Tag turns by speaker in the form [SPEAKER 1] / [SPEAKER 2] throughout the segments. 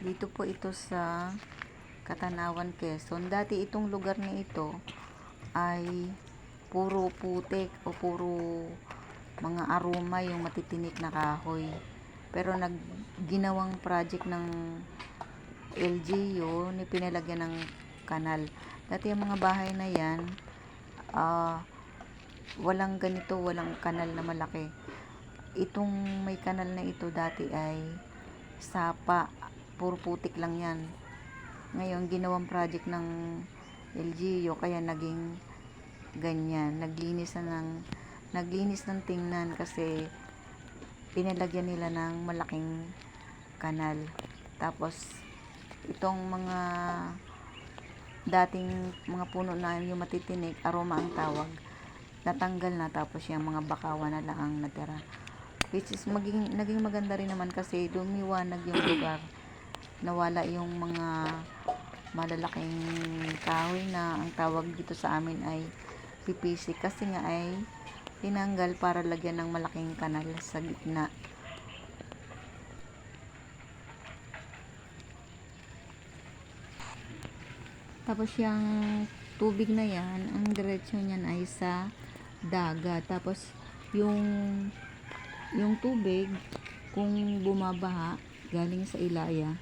[SPEAKER 1] Dito po ito sa Katanawan, Quezon. Dati itong lugar na ito ay puro putik o puro mga aroma yung matitinik na kahoy. Pero nag ginawang project ng LGU ni pinalagyan ng kanal. Dati yung mga bahay na yan, ah, walang ganito, walang kanal na malaki. Itong may kanal na ito dati ay sapa, puro putik lang yan. Ngayon, ginawang project ng LGU, kaya naging ganyan. Naglinis na ng, naglinis ng tingnan kasi pinalagyan nila ng malaking kanal. Tapos, itong mga dating mga puno na yung matitinik, aroma ang tawag, natanggal na tapos yung mga bakawan na lang ang natira. Which is maging, naging maganda rin naman kasi lumiwanag yung lugar. Nawala yung mga malalaking kahoy na ang tawag dito sa amin ay pipisi kasi nga ay tinanggal para lagyan ng malaking kanal sa gitna. Tapos yung tubig na yan, ang diretsyo niyan ay sa dagat. Tapos yung yung tubig kung bumabaha galing sa ilaya,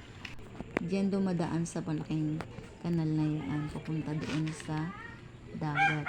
[SPEAKER 1] diyan dumadaan sa malaking kanal na yan, papunta doon sa dagat.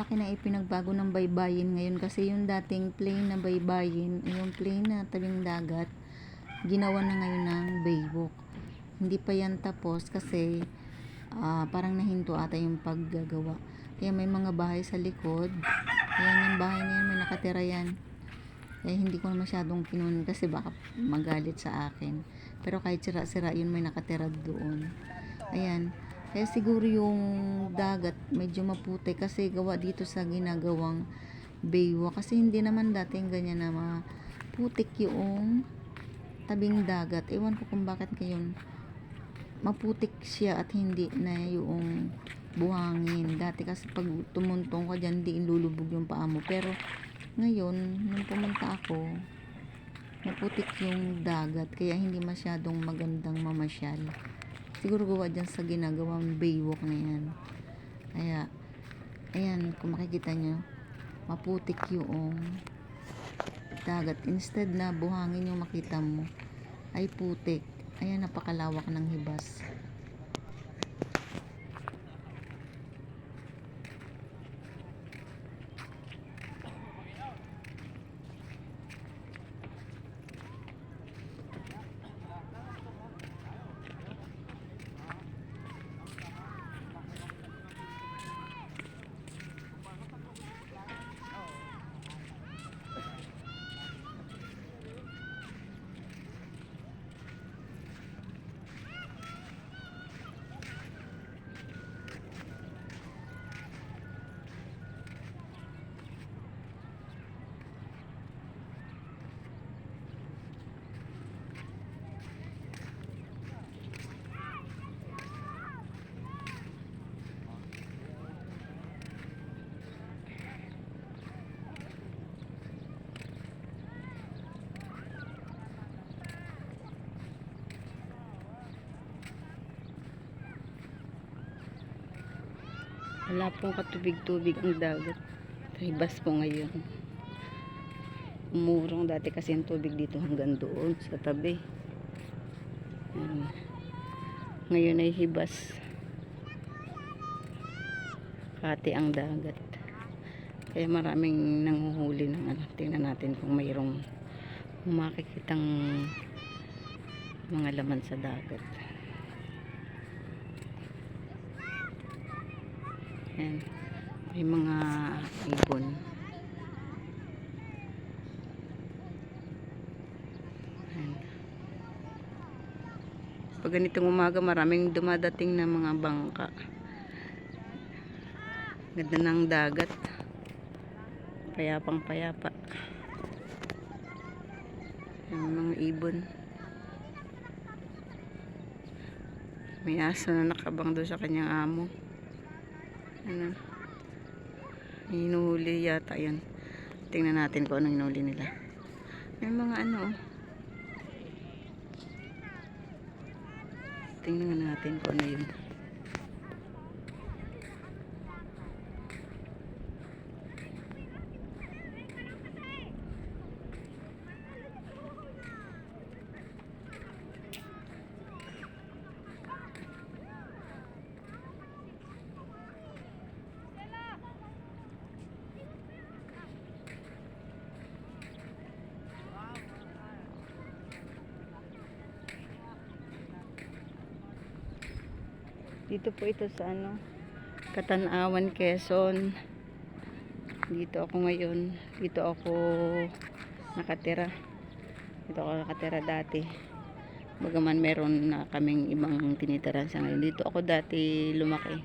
[SPEAKER 1] Malaki na ipinagbago ng baybayin ngayon kasi yung dating plain na baybayin, yung plain na tabing dagat, ginawa na ngayon ng baywalk. Hindi pa yan tapos kasi ah, parang nahinto ata yung paggagawa. Kaya may mga bahay sa likod. Ayan yung bahay na yan, may nakatira yan. Kaya hindi ko masyadong kinunan kasi baka magalit sa akin. Pero kahit sira-sira yun may nakatira doon. Ayan. Kaya siguro yung dagat medyo maputi kasi gawa dito sa ginagawang baywa. Kasi hindi naman dating ganyan na maputik yung tabing dagat. Ewan ko kung bakit ngayon maputik siya at hindi na yung buhangin. Dati kasi pag tumuntong ka dyan, di lulubog yung paa mo. Pero ngayon, nung pumunta ako, maputik yung dagat. Kaya hindi masyadong magandang mamasyal siguro gawa dyan sa ginagawang baywalk na yan. Kaya ayan kung makikita nyo maputik yung dagat. Instead na buhangin yung makita mo ay putik. Ayan napakalawak ng hibas wala pong katubig-tubig ang dagat hibas po ngayon umurong dati kasi yung tubig dito hanggang doon sa tabi Ayan. ngayon ay hibas
[SPEAKER 2] Makati ang dagat. Kaya maraming nanguhuli ng ano. Tingnan natin kung mayroong makikitang mga laman sa dagat. Ayan. May mga ibon. Ayan. Pag ganitong umaga, maraming dumadating na mga bangka. Ganda ng dagat. Payapang payapa. Yung mga ibon. May aso na nakabang doon sa kanyang amo. Ano? Hinuhuli yata yan. Tingnan natin kung anong hinuli nila. May mga ano. oh. Tingnan natin kung ano yun. Dito po ito sa ano, Katanawan, Quezon. Dito ako ngayon. Dito ako nakatira. Dito ako nakatira dati. Bagaman meron na kaming ibang tinitiran sa ngayon. Dito ako dati lumaki.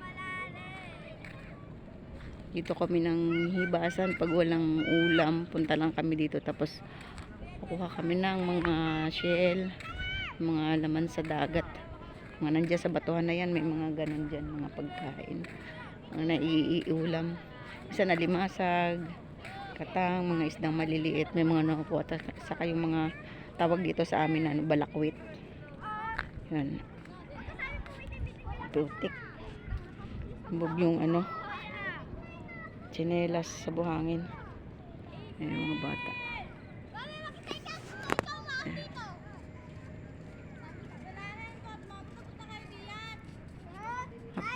[SPEAKER 2] Dito kami ng hibasan pag walang ulam. Punta lang kami dito tapos kukuha kami ng mga shell, mga laman sa dagat mga nandiyan sa batuhan na yan may mga ganun dyan mga pagkain. Mga naiiulam. Isa na limasag katang mga isdang maliliit. May mga nakukuha saka yung mga tawag dito sa amin na ano, balakwit. Yan. Tutik bug yung ano chinelas sa buhangin. Ayan, yung mga bata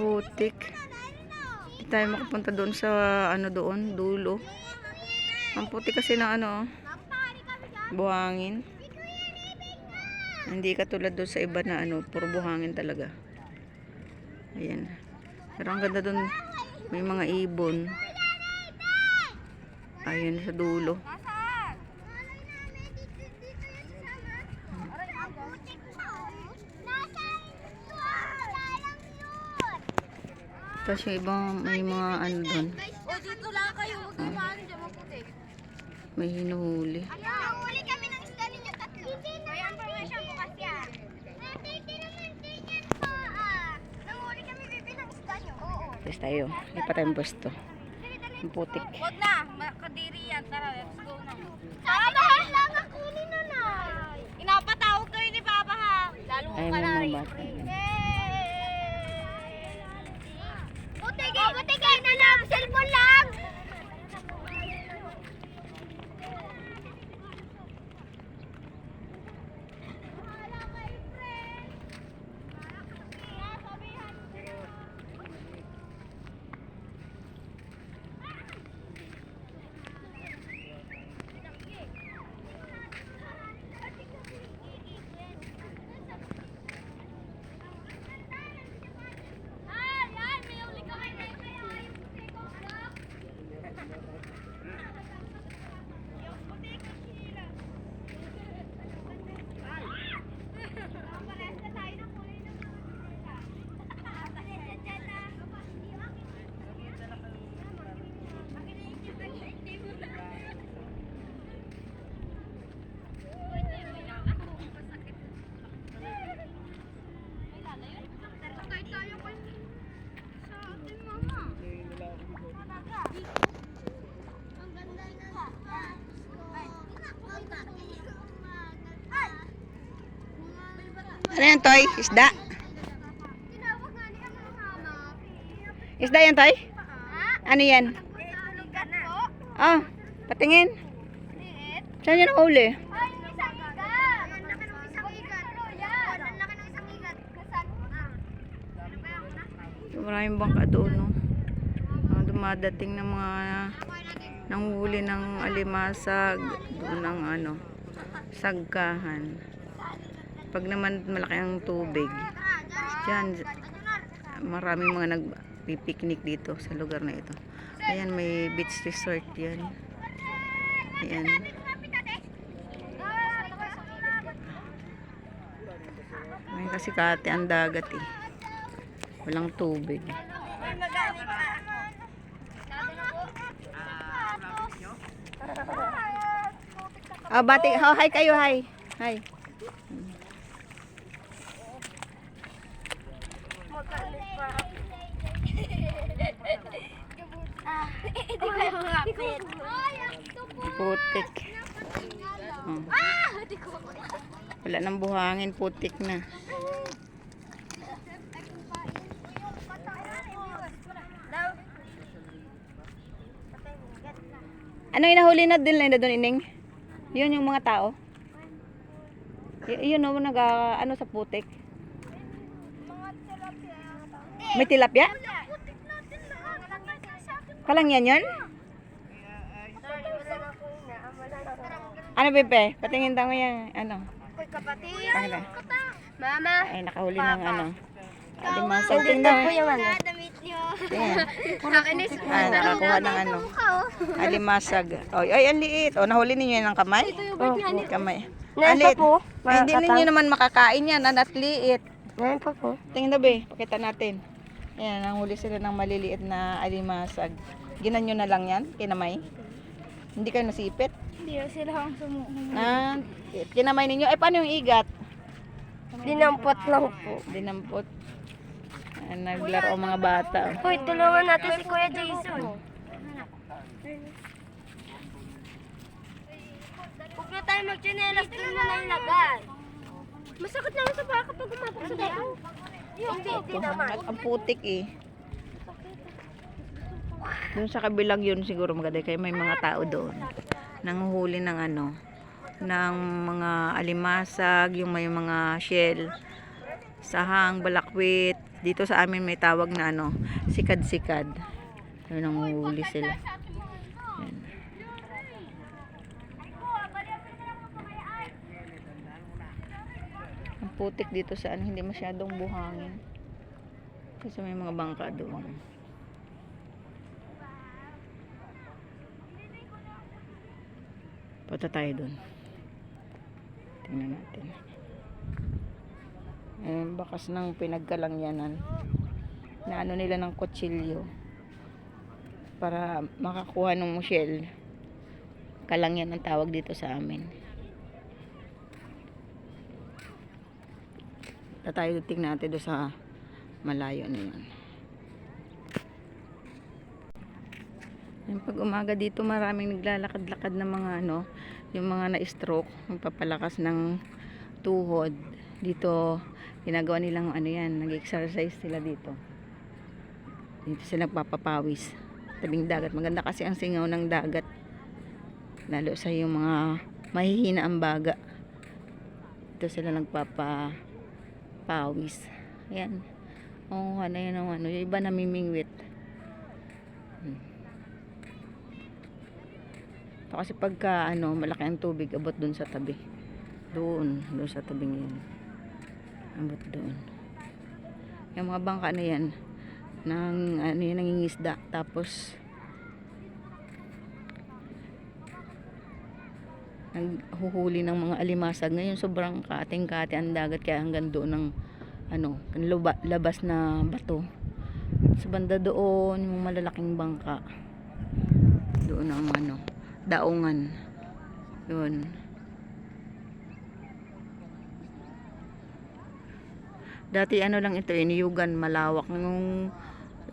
[SPEAKER 2] Aputik. Hindi tayo makapunta doon sa ano doon, dulo. Ang putik kasi ng ano, buhangin. Hindi katulad doon sa iba na ano, puro buhangin talaga. Ayan. Pero ang ganda doon, may mga ibon. Ayan sa dulo. Tapos yung ibang may mga ano doon,
[SPEAKER 3] O dito lang kayo, huwag kayo maaari dyan maputi.
[SPEAKER 2] may hinuhuli.
[SPEAKER 3] Nanghuli kami ng isda ninyo tatlo. Hindi na. May information ko kasi ah. Ah.
[SPEAKER 2] Tapos tayo, hindi pa tayong pwesto. Ang putik.
[SPEAKER 3] Huwag na, makadiri yan. Tara, let's go na. Papahan lang ako ni nanay. Inapatawag kayo ni Papa ha. Lalo
[SPEAKER 2] Ay, may mga bata.
[SPEAKER 3] Butigay! Butigay na lang! Cellphone lang!
[SPEAKER 2] Ano yan, Toy? Isda?
[SPEAKER 3] Ang.
[SPEAKER 2] Isda yan, Toy? Ano yan? Ah, patingin. Saan ang.
[SPEAKER 3] Ang. Yan. Ang? Ah.
[SPEAKER 2] Maraming bangka doon, no? dumadating ng mga nanghuli ng alimasag doon ng ano sagkahan pag naman malaki ang tubig dyan maraming mga nagpipiknik dito sa lugar na ito. Ayan may beach resort yan. Ayan. May kasi kate ang dagat eh. Walang tubig. Ah bati oh, hi kayo hi. Hi
[SPEAKER 3] Hindi ko makapit.
[SPEAKER 2] putik oh.
[SPEAKER 3] Ah! Hindi ko
[SPEAKER 2] nang buhangin putik na Ano yung nahuli na din na doon, Ining? Yun yung mga tao. Y- yun o, nag ano sa putik. May tilapia? Kalang yan yun? Ano, Pepe? Patingin tayo yan. Ano?
[SPEAKER 3] Kapatid.
[SPEAKER 2] Pakita.
[SPEAKER 3] Mama.
[SPEAKER 2] Ay, nakahuli ng ano. Mo.
[SPEAKER 3] yung ano. Damit niyo. Nakinis po.
[SPEAKER 2] Ah, nakakuha ng ano. Alimasag. Oy, ay, ang liit. O, nahuli ninyo yan ng kamay? Oh, kamay. Ang liit. Ay, hindi ninyo naman makakain yan. Ang at liit.
[SPEAKER 3] Ngayon pa po.
[SPEAKER 2] Tingnan na be, pakita natin. Ayan, nanghuli sila ng maliliit na alimasag. Ginan nyo na lang yan, kinamay. Hindi kayo nasipit.
[SPEAKER 3] Hindi sila ang sumuha.
[SPEAKER 2] Na, kinamay ninyo. Eh, paano yung igat?
[SPEAKER 3] Dinampot lang po.
[SPEAKER 2] Dinampot. Ayan, naglaro ang mga bata.
[SPEAKER 3] Hoy, tulungan natin si Kuya Jason. Huwag na tayo magchinelas, doon mo na ilagay. Masakit naman sa baka pag umabot sa baka. Hindi, hindi naman.
[SPEAKER 2] Ang putik eh. Doon sa kabilang yun siguro maganda kaya may mga tao doon. Nanguhuli ng ano, ng mga alimasag, yung may mga shell, sahang, balakwit. Dito sa amin may tawag na ano, sikad-sikad. Yun nanguhuli sila. Yan. Ang putik dito sa ano, hindi masyadong buhangin. Kasi may mga bangka doon. Punta tayo doon. Tingnan natin. Eh, bakas ng pinagkalangyanan. Na ano nila ng kutsilyo. Para makakuha ng shell. Kalangyan ang tawag dito sa amin. Punta tayo tingnan natin doon sa malayo na yun. Yung pag umaga dito maraming naglalakad-lakad ng mga ano, yung mga na-stroke, magpapalakas ng tuhod. Dito, ginagawa nilang ano yan, nag-exercise sila dito. Dito sila nagpapapawis. Tabing dagat. Maganda kasi ang singaw ng dagat. Lalo sa yung mga mahihina ang baga. Dito sila nagpapapawis. Ayan. Oo, ano yun ang ano. Yung iba namimingwit. Hmm. Ito kasi pagka ano, malaki ang tubig, abot dun sa tabi. Doon, doon sa tabing yun. Abot doon. Yung mga bangka na yan, ng ano yun, nangingisda. Tapos, naghuhuli ng mga alimasag. Ngayon sobrang kating-kati ang dagat kaya hanggang doon ng ano, luba, labas na bato. Sa banda doon, yung malalaking bangka. Doon ang ano, daungan. Yun. Dati ano lang ito, iniyugan, malawak. Nung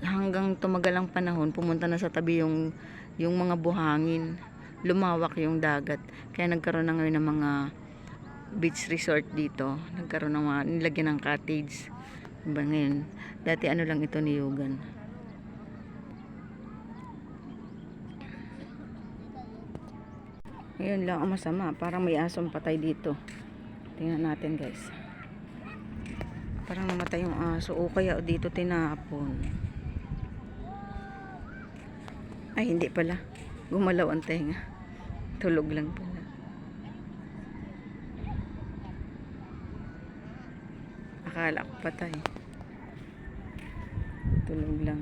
[SPEAKER 2] hanggang tumagal ang panahon, pumunta na sa tabi yung, yung mga buhangin. Lumawak yung dagat. Kaya nagkaroon na ngayon ng mga beach resort dito. Nagkaroon ng mga, nilagyan ng cottage. Diba ngayon? Dati ano lang ito niyugan. Ngayon lang ang masama. Parang may asong patay dito. Tingnan natin guys. Parang namatay yung aso. O kaya dito tinapon. Ay, hindi pala. Gumalaw ang tenga. Tulog lang pala. Akala ko patay. Tulog lang.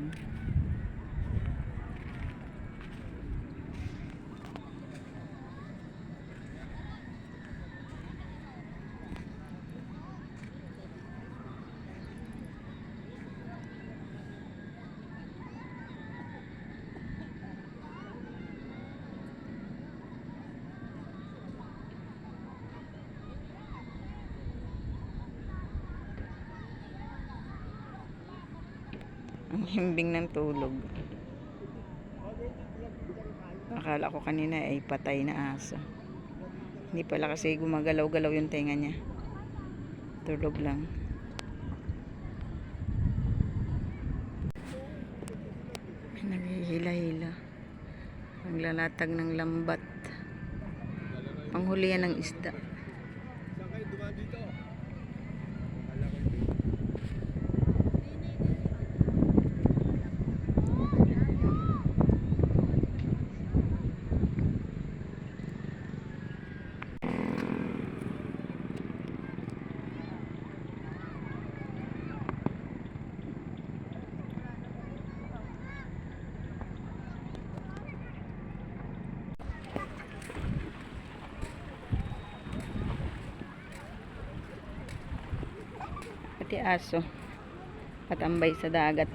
[SPEAKER 2] Ang himbing ng tulog. Akala ko kanina ay patay na aso. Hindi pala kasi gumagalaw-galaw yung tenga niya. Tulog lang. Naghihila-hila. Naglalatag ng lambat. Panghulihan ng isda. Pati aso. Patambay sa dagat.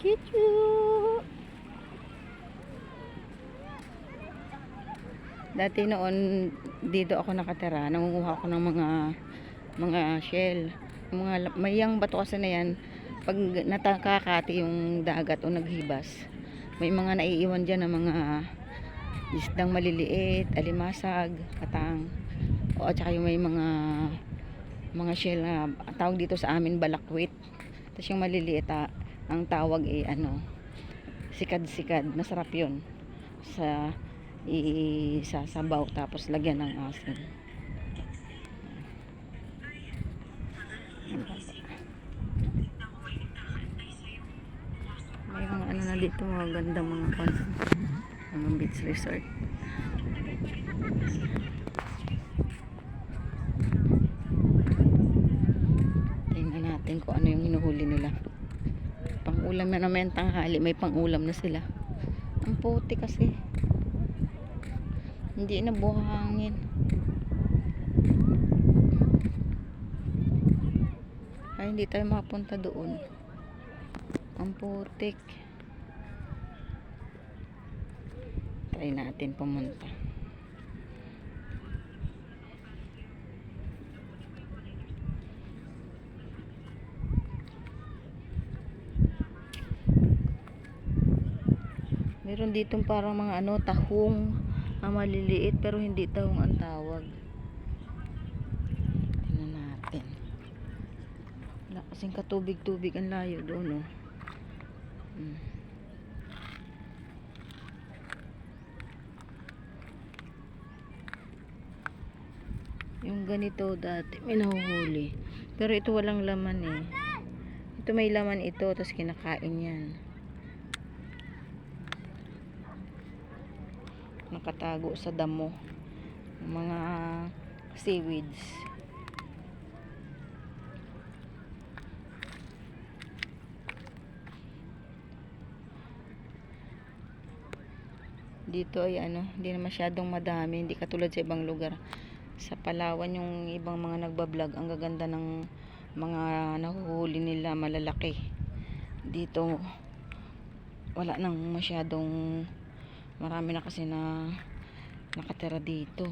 [SPEAKER 2] Kichu! Dati noon dito ako nakatira, nangunguha ako ng mga mga shell. Mga mayang bato kasi na yan, pag natakakati yung dagat o naghibas, may mga naiiwan dyan ng mga isdang maliliit, alimasag, katang, o at saka yung may mga mga shell na tawag dito sa amin balakwit. Tapos yung maliliit ah, ang tawag ay ano, sikad-sikad, masarap yun. Sa isasabaw tapos lagyan ng asin. May mga ano na dito, mga gandang mga kwan. Beach resort. Tingnan natin kung ano yung hinuhuli nila. Pang-ulam na naman tanghali. May pang-ulam na sila. Ang puti kasi. Hindi na buhangin. Ay, hindi tayo makapunta doon. Ang putik. Try natin pumunta. Meron dito parang mga ano, tahong ang maliliit pero hindi tahong ang tawag. Tingnan natin. Kasing katubig-tubig ang layo doon, oh. Hmm. Yung ganito dati, may nahuhuli. Pero ito walang laman eh. Ito may laman ito, tapos kinakain yan. Nakatago sa damo. Mga seaweeds. dito ay ano, hindi na masyadong madami, hindi katulad sa ibang lugar. Sa Palawan yung ibang mga nagbablog, ang gaganda ng mga nahuhuli nila malalaki. Dito wala nang masyadong marami na kasi na nakatira dito.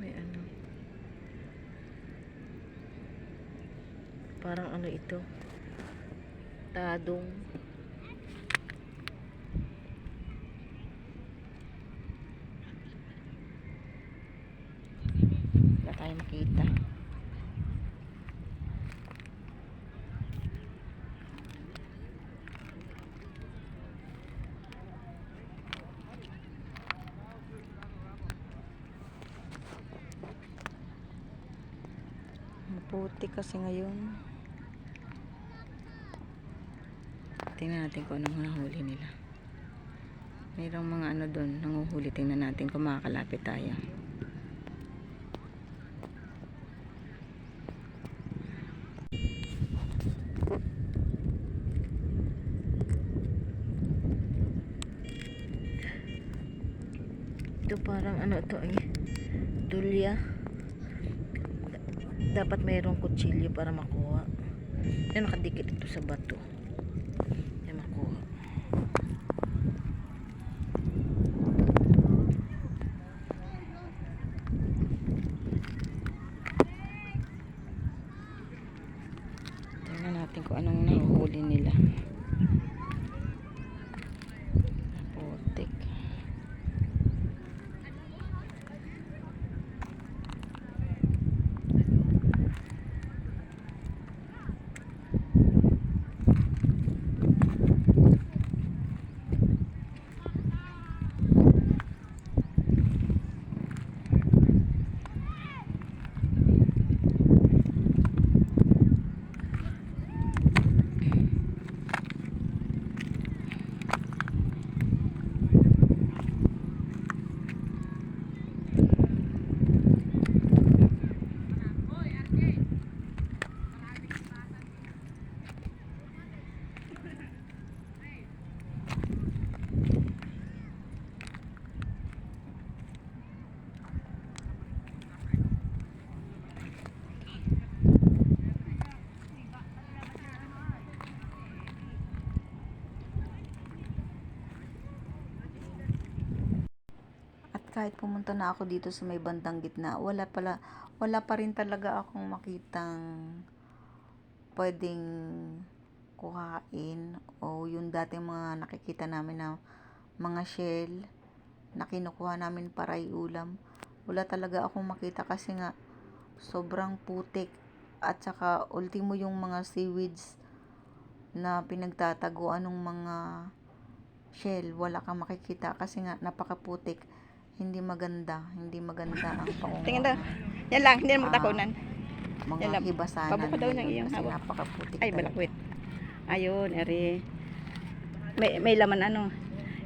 [SPEAKER 2] May ano Parang ano ito? konektadong wala tayo makita. Maputi kasi ngayon. Tingnan natin kung anong nahuli nila. Mayroong mga ano doon, nanguhuli. Tingnan natin kung makakalapit tayo. Ito parang ano to ay tulya. Dapat mayroong kutsilyo para makuha. Yan nakadikit ito sa bato. Yan makuha. Tingnan natin kung anong nahuhuli nila. Putik.
[SPEAKER 1] At kahit pumunta na ako dito sa may bandang gitna, wala pala, wala pa rin talaga akong makitang pwedeng kuhain o yung dating mga nakikita namin na mga shell na kinukuha namin para iulam. Wala talaga akong makita kasi nga sobrang putik at saka ultimo yung mga seaweeds na pinagtataguan ng mga shell, wala kang makikita kasi nga napakaputik. Hindi maganda, hindi maganda ang paunga.
[SPEAKER 2] Tingnan daw. Yan lang, hindi na magtakunan.
[SPEAKER 1] Mga
[SPEAKER 2] Yan lang.
[SPEAKER 1] hibasanan.
[SPEAKER 2] Pabuka daw ng iyong
[SPEAKER 1] kasi
[SPEAKER 2] hawak.
[SPEAKER 1] napakaputik.
[SPEAKER 2] Ay, balakwit. Ayun, eri. May, may laman ano.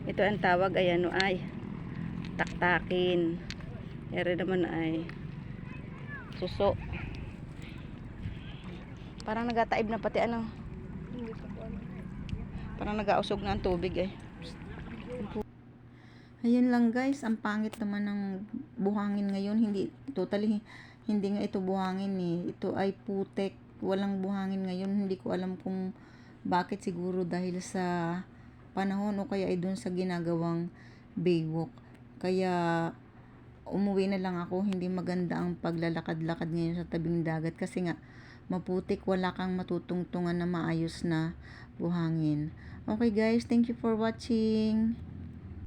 [SPEAKER 2] Ito ang tawag ay ano ay taktakin. Eri naman ay suso. Parang nagataib na pati ano. Parang nagausog na ang tubig eh.
[SPEAKER 1] Ayun lang guys, ang pangit naman ng buhangin ngayon. Hindi, totally, hindi nga ito buhangin eh. Ito ay putek. Walang buhangin ngayon. Hindi ko alam kung bakit siguro dahil sa panahon o kaya ay dun sa ginagawang baywalk. Kaya umuwi na lang ako. Hindi maganda ang paglalakad-lakad ngayon sa tabing dagat kasi nga maputik, wala kang matutungtungan na maayos na buhangin. Okay guys, thank you for watching.